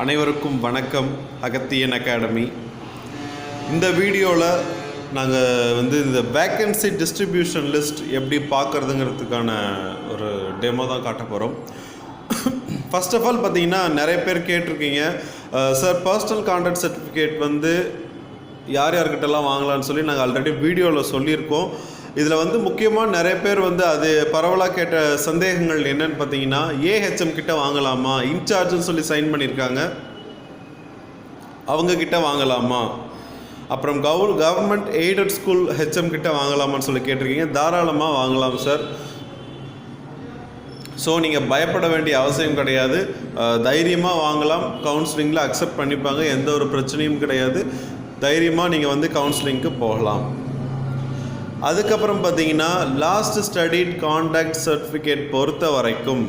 அனைவருக்கும் வணக்கம் அகத்தியன் அகாடமி. இந்த வீடியோவில் நாங்கள் வந்து இந்த வேக்கன்சி டிஸ்ட்ரிபியூஷன் லிஸ்ட் எப்படி பார்க்குறதுங்கிறதுக்கான ஒரு டெமோ தான் காட்ட போகிறோம் ஃபர்ஸ்ட் ஆஃப் ஆல் பார்த்தீங்கன்னா நிறைய பேர் கேட்டிருக்கீங்க. சார் பர்சனல் கான்டாக்ட் சர்டிஃபிகேட் வந்து யார் யார்கிட்டலாம் வாங்கலாம்னு சொல்லி நாங்கள் ஆல்ரெடி வீடியோவில் சொல்லியிருக்கோம். இதில் வந்து முக்கியமாக நிறைய பேர் வந்து அது பரவலாக கேட்ட சந்தேகங்கள் என்னன்னு பார்த்தீங்கன்னா ஏஹெச்எம் கிட்ட வாங்கலாமா? இன்சார்ஜ்னு சொல்லி சைன் பண்ணியிருக்காங்க. அவங்க கிட்ட வாங்கலாமா? அப்புறம் கவு கவர்மெண்ட் எய்டட் ஸ்கூல் ஹெச்எம் கிட்ட வாங்கலாமான்னு சொல்லி கேட்டிருக்கீங்க. தாராளமாக வாங்கலாம் சார் ஸோ நீங்கள் பயப்பட வேண்டிய அவசியம் கிடையாது. தைரியமாக வாங்கலாம். கவுன்சிலிங்கில் அக்செப்ட் பண்ணிப்பாங்க. எந்த ஒரு பிரச்சனையும் கிடையாது. தைரியமாக நீங்கள் வந்து கவுன்சிலிங்க்கு போகலாம். அதுக்கப்புறம் பார்த்தீங்கன்னா லாஸ்ட் ஸ்டடிட் காண்டாக்ட் சர்டிஃபிகேட் பொறுத்த வரைக்கும்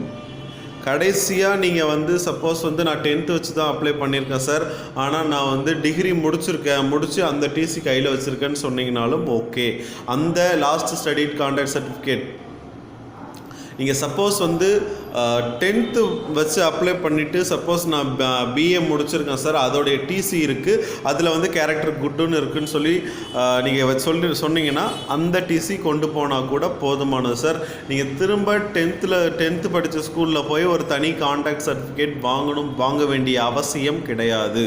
கடைசியாக நீங்கள் வந்து சப்போஸ் வந்து நான் டென்த்து வச்சு தான் அப்ளை பண்ணியிருக்கேன் சார் ஆனால் நான் வந்து டிகிரி முடிச்சிருக்கேன் முடித்து அந்த டிசி கையில் வச்சுருக்கேன்னு சொன்னீங்கனாலும் ஓகே அந்த லாஸ்ட் ஸ்டடிட் காண்டாக்ட் சர்டிஃபிகேட் நீங்கள் சப்போஸ் வந்து டென்த்து வச்சு அப்ளை பண்ணிவிட்டு சப்போஸ் நான் பிஏ முடிச்சிருக்கேன் சார் அதோடைய டிசி இருக்குது அதில் வந்து கேரக்டர் குட்டுன்னு இருக்குன்னு சொல்லி நீங்கள் சொல்லி சொன்னீங்கன்னா அந்த டிசி கொண்டு போனால் கூட போதுமானது சார் நீங்கள் திரும்ப டென்த்தில் டென்த்து படித்த ஸ்கூலில் போய் ஒரு தனி கான்டாக்ட் சர்டிஃபிகேட் வாங்கணும் வாங்க வேண்டிய அவசியம் கிடையாது.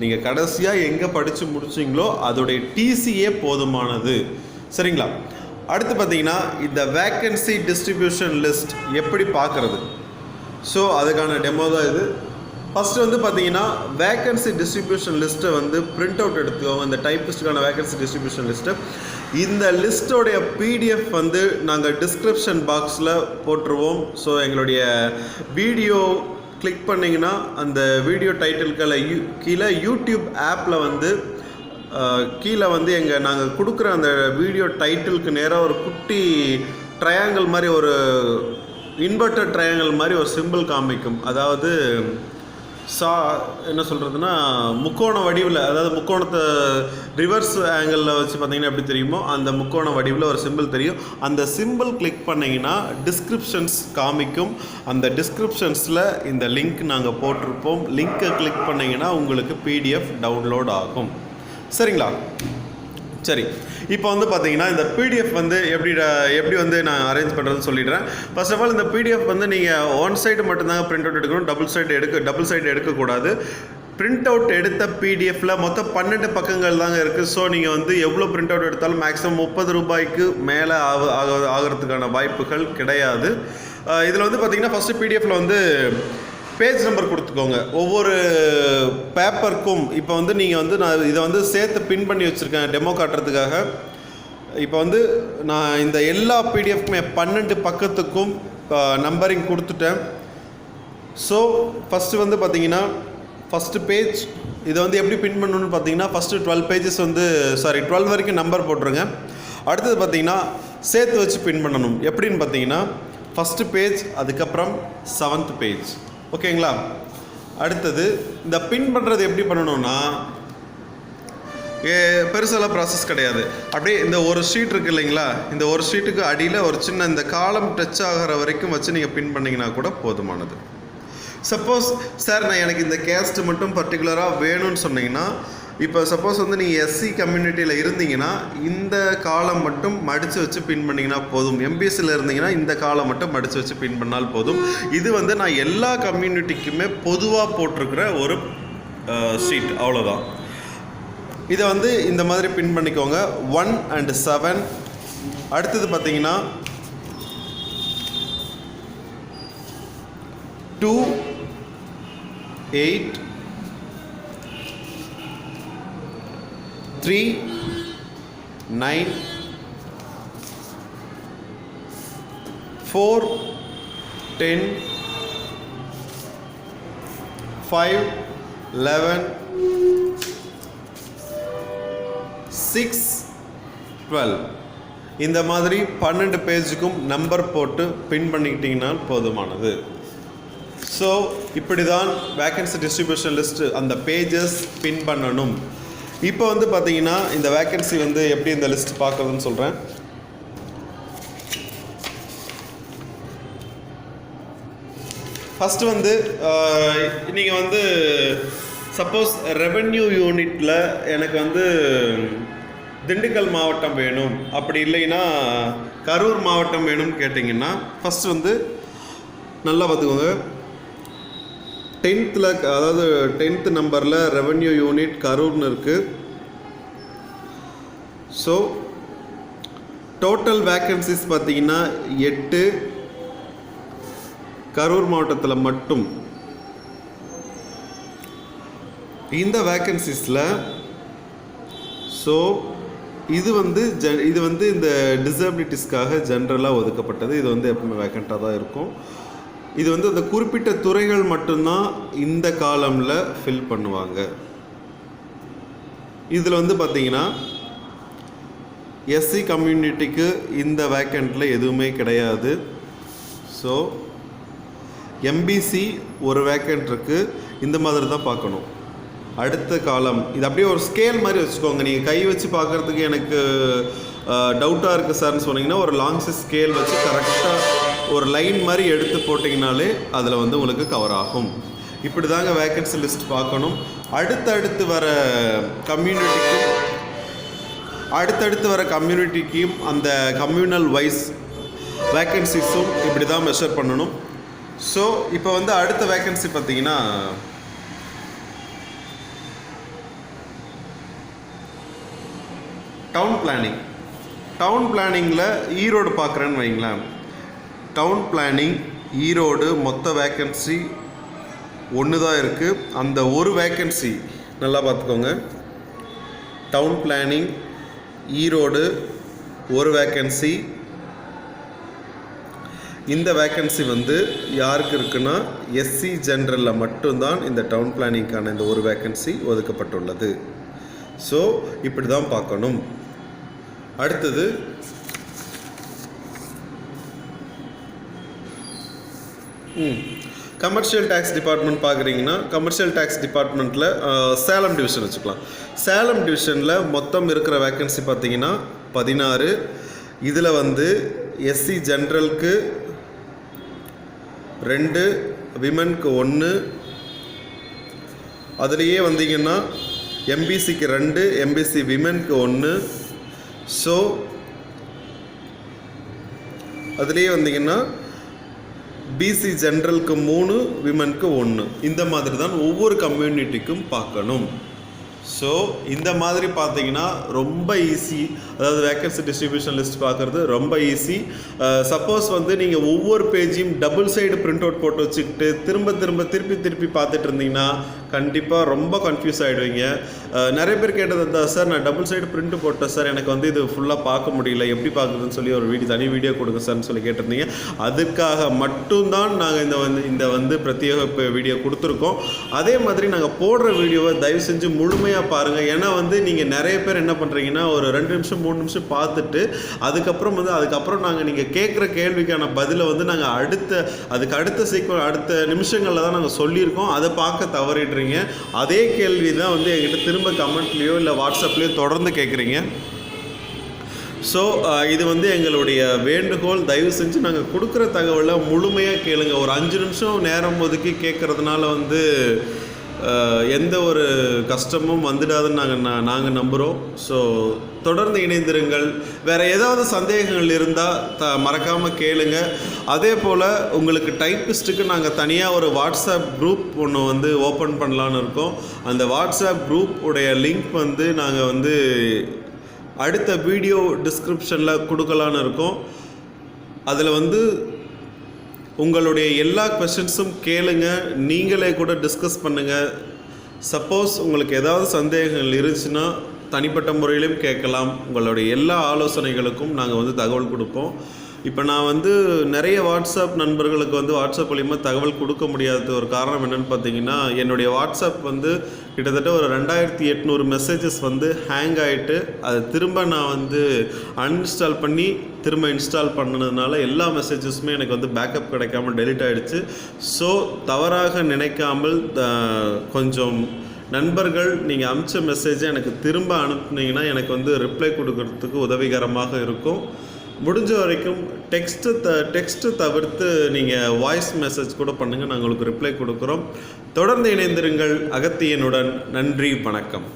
நீங்கள் கடைசியாக எங்கே படித்து முடிச்சிங்களோ அதோடைய டிசியே போதுமானது. சரிங்களா? அடுத்து பார்த்தீங்கன்னா இந்த வேக்கன்சி டிஸ்ட்ரிபியூஷன் லிஸ்ட் எப்படி பார்க்குறது? ஸோ அதுக்கான டெமோ தான் இது. ஃபஸ்ட்டு வந்து பார்த்தீங்கன்னா வேக்கன்சி டிஸ்ட்ரிபியூஷன் லிஸ்ட்டை வந்து பிரிண்ட் அவுட் எடுத்துக்கோங்க. இந்த டைப்பிஸ்ட்டுக்கான வேக்கன்சி டிஸ்ட்ரிபியூஷன் லிஸ்ட்டு இந்த லிஸ்ட்டோடைய பிடிஎஃப் வந்து நாங்கள் டிஸ்கிரிப்ஷன் பாக்ஸில் போட்டுருவோம். ஸோ எங்களுடைய வீடியோ கிளிக் பண்ணிங்கன்னா அந்த வீடியோ டைட்டில்களை யூ கீழே யூடியூப் ஆப்பில் வந்து கீழே வந்து எங்கள் நாங்கள் கொடுக்குற அந்த வீடியோ டைட்டிலுக்கு நேராக ஒரு குட்டி ட்ரையாங்கிள் மாதிரி ஒரு இன்வெர்டட் ட்ரையாங்கிள் மாதிரி ஒரு சிம்பிள் காமிக்கும். அதாவது சா என்ன சொல்கிறதுனா முக்கோண வடிவில் அதாவது முக்கோணத்தை ரிவர்ஸ் ஆங்கிளில் வச்சு பார்த்தீங்கன்னா எப்படி தெரியுமோ அந்த முக்கோண வடிவில் ஒரு சிம்பிள் தெரியும். அந்த சிம்பிள் கிளிக் பண்ணிங்கன்னா டிஸ்கிரிப்ஷன்ஸ் காமிக்கும். அந்த டிஸ்கிரிப்ஷன்ஸில் இந்த லிங்க் நாங்கள் போட்டிருப்போம். லிங்க்கை கிளிக் பண்ணிங்கன்னா உங்களுக்கு பிடிஎஃப் டவுன்லோட் ஆகும். சரிங்களா? சரி. இப்போ வந்து பார்த்தீங்கன்னா இந்த பிடிஎஃப் வந்து எப்படி எப்படி வந்து நான் அரேஞ்ச் பண்ணுறதுன்னு சொல்லிடுறேன். ஃபர்ஸ்ட் ஆஃப் ஆல் இந்த பிடிஎஃப் வந்து நீங்கள் ஒன் சைடு மட்டும்தாங்க பிரிண்ட் அவுட் எடுக்கணும். டபுள் சைடு எடுக்க டபுள் சைடு எடுக்கக்கூடாது. பிரிண்ட் அவுட் எடுத்த பிடிஎஃப்பில் மொத்தம் பன்னெண்டு பக்கங்கள் தாங்க இருக்குது ஸோ நீங்கள் வந்து எவ்வளோ பிரிண்ட் அவுட் எடுத்தாலும் மேக்ஸிமம் முப்பது ரூபாய்க்கு மேலே ஆக ஆக- ஆகிறதுக்கான வாய்ப்புகள் கிடையாது. இதில் வந்து பார்த்தீங்கன்னா ஃபஸ்ட்டு பிடிஎஃப்பில் வந்து பேஜ் நம்பர் கொடுத்துக்கோங்க. ஒவ்வொரு பேப்பருக்கும் இப்போ வந்து நீங்கள் வந்து நான் இதை வந்து சேர்த்து பின் பண்ணி வச்சுருக்கேன் டெமோ காட்டுறதுக்காக. இப்போ வந்து நான் இந்த எல்லா பிடிஎஃப்க்குமே பன்னெண்டு பக்கத்துக்கும் நம்பரிங் கொடுத்துட்டேன். ஸோ ஃபஸ்ட்டு வந்து பார்த்தீங்கன்னா ஃபஸ்ட்டு பேஜ் இதை வந்து எப்படி பின் பண்ணணும்னு பார்த்தீங்கன்னா ஃபஸ்ட்டு டுவெல் பேஜஸ் வந்து சாரி டுவெல் வரைக்கும் நம்பர் போட்டுருங்க. அடுத்தது பார்த்தீங்கன்னா சேர்த்து வச்சு பின் பண்ணணும். எப்படின்னு பார்த்தீங்கன்னா ஃபஸ்ட்டு பேஜ் அதுக்கப்புறம் செவன்த் பேஜ் ஓகேங்களா? அடுத்தது இந்த பின் பண்ணுறது எப்படி பண்ணணும்னா ஏ பெருசெல்லாம் ப்ராசஸ் கிடையாது. அப்படியே இந்த ஒரு ஷீட் இருக்குது இல்லைங்களா? இந்த ஒரு ஷீட்டுக்கு அடியில் ஒரு சின்ன இந்த காலம் டச் ஆகிற வரைக்கும் வச்சு நீங்கள் பின் பண்ணிங்கன்னா கூட போதுமானது. சப்போஸ் சார் நான் எனக்கு இந்த கேஸ்ட் மட்டும் பர்டிகுலராக வேணும்னு சொன்னீங்கன்னா இப்போ சப்போஸ் வந்து நீங்கள் எஸ்சி கம்யூனிட்டியில் இருந்தீங்கன்னா இந்த காலம் மட்டும் மடித்து வச்சு பின் பண்ணிங்கன்னா போதும். எம்பிஎஸ்சியில் இருந்தீங்கன்னா இந்த காலம் மட்டும் மடித்து வச்சு பின் பண்ணால் போதும். இது வந்து நான் எல்லா கம்யூனிட்டிக்குமே பொதுவாக போட்டிருக்கிற ஒரு ஷீட் அவ்வளோதான் இதை வந்து இந்த மாதிரி பின் பண்ணிக்கோங்க. ஒன் அண்ட் செவன் அடுத்தது பார்த்தீங்கன்னா two eight three nine four ten five eleven six twelve இந்த மாதிரி பன்னெண்டு பேஜுக்கும் நம்பர் போட்டு பின் பண்ணிக்கிட்டிங்கன்னா போதுமானது. ஸோ இப்படி தான் வேக்கன்சி டிஸ்ட்ரிபியூஷன் லிஸ்ட்டு அந்த பேஜஸ் பின் பண்ணணும். இப்போ வந்து பார்த்தீங்கன்னா இந்த வேக்கன்சி வந்து எப்படி இந்த லிஸ்ட் பார்க்குறதுன்னு சொல்கிறேன் ஃபஸ்ட்டு வந்து நீங்கள் வந்து சப்போஸ் ரெவென்யூ யூனிட்டில் எனக்கு வந்து திண்டுக்கல் மாவட்டம் வேணும். அப்படி இல்லைன்னா கரூர் மாவட்டம் வேணும்னு கேட்டிங்கன்னா ஃபஸ்ட்டு வந்து நல்லா பார்த்துக்கோங்க. டென்த்தில் அதாவது டென்த்து நம்பரில் ரெவன்யூ யூனிட் கரூர்னு இருக்குது ஸோ டோட்டல் வேக்கன்சிஸ் பார்த்தீங்கன்னா எட்டு. கரூர் மாவட்டத்தில் மட்டும். இந்த வேக்கன்சிஸில் ஸோ இது வந்து ஜ இது வந்து இந்த டிசபிலிட்டிஸ்க்காக ஜென்ரலாக ஒதுக்கப்பட்டது. இது வந்து எப்பவுமே வேக்கண்ட்டாக தான் இருக்கும். இது வந்து அந்த குறிப்பிட்ட துறைகள் மட்டும்தான் இந்த காலமில் ஃபில் பண்ணுவாங்க. இதில் வந்து பார்த்தீங்கன்னா எஸ்சி கம்யூனிட்டிக்கு இந்த வேக்கண்ட்டில் எதுவுமே கிடையாது. ஸோ எம்பிசி ஒரு வேக்கண்ட் இருக்குது இந்த மாதிரி தான் பார்க்கணும். அடுத்த காலம் இது அப்படியே ஒரு ஸ்கேல் மாதிரி வச்சுக்கோங்க. நீங்கள் கை வச்சு பார்க்குறதுக்கு எனக்கு டவுட்டாக இருக்குது சார்னு சொன்னீங்கன்னா ஒரு லாங்ஸ் ஸ்கேல் வச்சு கரெக்டாக ஒரு லைன் மாதிரி எடுத்து போட்டிங்கனாலே அதில் வந்து உங்களுக்கு கவர் ஆகும். இப்படி தாங்க வேக்கன்சி லிஸ்ட் பார்க்கணும். அடுத்தடுத்து வர கம்யூனிட்டிக்கும் அடுத்தடுத்து வர கம்யூனிட்டிக்கும் அந்த கம்யூனல் வைஸ் வேக்கன்சிஸும் இப்படி தான் மெஷர் பண்ணணும். ஸோ இப்போ வந்து அடுத்த வேக்கன்சி பார்த்தீங்கன்னா டவுன் பிளானிங் டவுன் பிளானிங்கில் ஈரோடு பார்க்குறேன்னு வைங்களேன். டவுன் பிளானிங் ஈரோடு மொத்த வேக்கன்சி ஒன்று தான் இருக்குது அந்த ஒரு வேக்கன்சி நல்லா பார்த்துக்கோங்க. டவுன் பிளானிங் ஈரோடு ஒரு வேக்கன்சி இந்த வேக்கன்சி வந்து யாருக்கு இருக்குன்னா எஸ்சி ஜென்ரலில் மட்டும்தான் இந்த டவுன் பிளானிங்க்கான இந்த ஒரு வேக்கன்சி ஒதுக்கப்பட்டுள்ளது. ஸோ இப்படி தான் பார்க்கணும். அடுத்தது கமர்ஷியல் டேக்ஸ் டிபார்ட்மெண்ட் பார்க்குறீங்கன்னா கமர்ஷியல் டேக்ஸ் டிபார்ட்மெண்ட்டில் சேலம் டிவிஷன் வச்சுக்கலாம். சேலம் டிவிஷனில் மொத்தம் இருக்கிற வேக்கன்சி பார்த்தீங்கன்னா பதினாறு. இதில் வந்து எஸ்சி ஜென்ரலுக்கு ரெண்டு விமனுக்கு ஒன்று அதுலேயே வந்தீங்கன்னா எம்பிசிக்கு ரெண்டு எம்பிசி விமனுக்கு ஒன்று ஸோ அதுலேயே வந்தீங்கன்னா பிசி ஜென்ரலுக்கு மூணு விமனுக்கு ஒன்று இந்த மாதிரி தான் ஒவ்வொரு கம்யூனிட்டிக்கும் பார்க்கணும். ஸோ இந்த மாதிரி பார்த்தீங்கன்னா ரொம்ப ஈஸி அதாவது வேக்கன்சி டிஸ்ட்ரிபியூஷன் லிஸ்ட் பார்க்குறது ரொம்ப ஈஸி சப்போஸ் வந்து நீங்கள் ஒவ்வொரு பேஜையும் டபுள் சைடு பிரிண்ட் அவுட் போட்டு வச்சுக்கிட்டு திரும்ப திரும்ப திருப்பி திருப்பி பார்த்துட்டு இருந்தீங்கன்னா கண்டிப்பாக ரொம்ப கன்ஃபியூஸ் ஆகிடுவீங்க நிறைய பேர் கேட்டது தான் சார் நான் டபுள் சைடு பிரிண்ட் போட்டேன் சார். எனக்கு வந்து இது ஃபுல்லாக பார்க்க முடியல. எப்படி பார்க்குறதுன்னு சொல்லி ஒரு வீடியோ தனி வீடியோ கொடுங்க சார்னு சொல்லி கேட்டிருந்தீங்க. அதுக்காக மட்டும்தான் நாங்கள் இந்த வந்து இந்த வந்து பிரத்யேக வீடியோ கொடுத்துருக்கோம். அதே மாதிரி நாங்கள் போடுற வீடியோவை தயவு செஞ்சு முழுமையாக பாருங்கள் ஏன்னா வந்து நீங்கள் நிறைய பேர் என்ன பண்ணுறீங்கன்னா ஒரு ரெண்டு நிமிஷம் மூணு நிமிஷம் பார்த்துட்டு அதுக்கப்புறம் வந்து அதுக்கப்புறம் நாங்கள் நீங்கள் கேட்குற கேள்விக்கான பதிலை வந்து நாங்கள் அடுத்த அதுக்கு அடுத்த சீக்கிரம் அடுத்த நிமிஷங்களில் தான் நாங்கள் சொல்லியிருக்கோம். அதை பார்க்க தவறிடுறீங்க. அதே கேள்வி தான் வந்து எங்கிட்ட திரும்ப கமெண்ட்லேயோ இல்லை வாட்ஸ்அப்லேயோ தொடர்ந்து கேட்குறீங்க. ஸோ இது வந்து எங்களுடைய வேண்டுகோள். தயவு செஞ்சு நாங்கள் கொடுக்குற தகவலை முழுமையாக கேளுங்க. ஒரு அஞ்சு நிமிஷம் நேரம் ஒதுக்கி கேட்குறதுனால வந்து எந்த ஒரு கஷ்டமும் வந்துடாதுன்னு நாங்கள் நாங்கள் நம்புகிறோம் ஸோ தொடர்ந்து இணைந்திருங்கள். வேறு ஏதாவது சந்தேகங்கள் இருந்தால் த மறக்காமல் கேளுங்க. அதே போல் உங்களுக்கு டைப்பிஸ்ட்டுக்கு நாங்கள் தனியாக ஒரு வாட்ஸ்அப் குரூப் ஒன்று வந்து ஓப்பன் பண்ணலான்னு இருக்கோம். அந்த வாட்ஸ்அப் குரூப் உடைய லிங்க் வந்து நாங்கள் வந்து அடுத்த வீடியோ டிஸ்கிரிப்ஷனில் கொடுக்கலான்னு இருக்கோம். அதில் வந்து உங்களுடைய எல்லா கொஷின்ஸும் கேளுங்க. நீங்களே கூட டிஸ்கஸ் பண்ணுங்கள் சப்போஸ் உங்களுக்கு ஏதாவது சந்தேகங்கள் இருந்துச்சுன்னா தனிப்பட்ட முறையிலும் கேட்கலாம். உங்களுடைய எல்லா ஆலோசனைகளுக்கும் நாங்கள் வந்து தகவல் கொடுப்போம். இப்போ நான் வந்து நிறைய வாட்ஸ்அப் நண்பர்களுக்கு வந்து வாட்ஸ்அப் மூலிமா தகவல் கொடுக்க முடியாத ஒரு காரணம் என்னென்னு பார்த்தீங்கன்னா என்னுடைய வாட்ஸ்அப் வந்து கிட்டத்தட்ட ஒரு ரெண்டாயிரத்தி எட்நூறு மெசேஜஸ் வந்து ஹேங் ஆகிட்டு அதை திரும்ப நான் வந்து அன்இன்ஸ்டால் பண்ணி திரும்ப இன்ஸ்டால் பண்ணதுனால எல்லா மெசேஜஸுமே எனக்கு வந்து பேக்கப் கிடைக்காம டெலிட் ஆகிடுச்சு ஸோ தவறாக நினைக்காமல் த- கொஞ்சம் நண்பர்கள் நீங்கள் அமிச்ச மெசேஜை எனக்கு திரும்ப அனுப்புனீங்கன்னா எனக்கு வந்து ரிப்ளை கொடுக்கறதுக்கு உதவிகரமாக இருக்கும். முடிஞ்ச வரைக்கும் டெக்ஸ்ட்டு த டெக்ஸ்ட்டு தவிர்த்து நீங்கள் வாய்ஸ் மெசேஜ் கூட பண்ணுங்கள் நாங்கள் உங்களுக்கு ரிப்ளை கொடுக்குறோம். தொடர்ந்து இணைந்திருங்கள். அகத்தியனுடன் நன்றி வணக்கம்.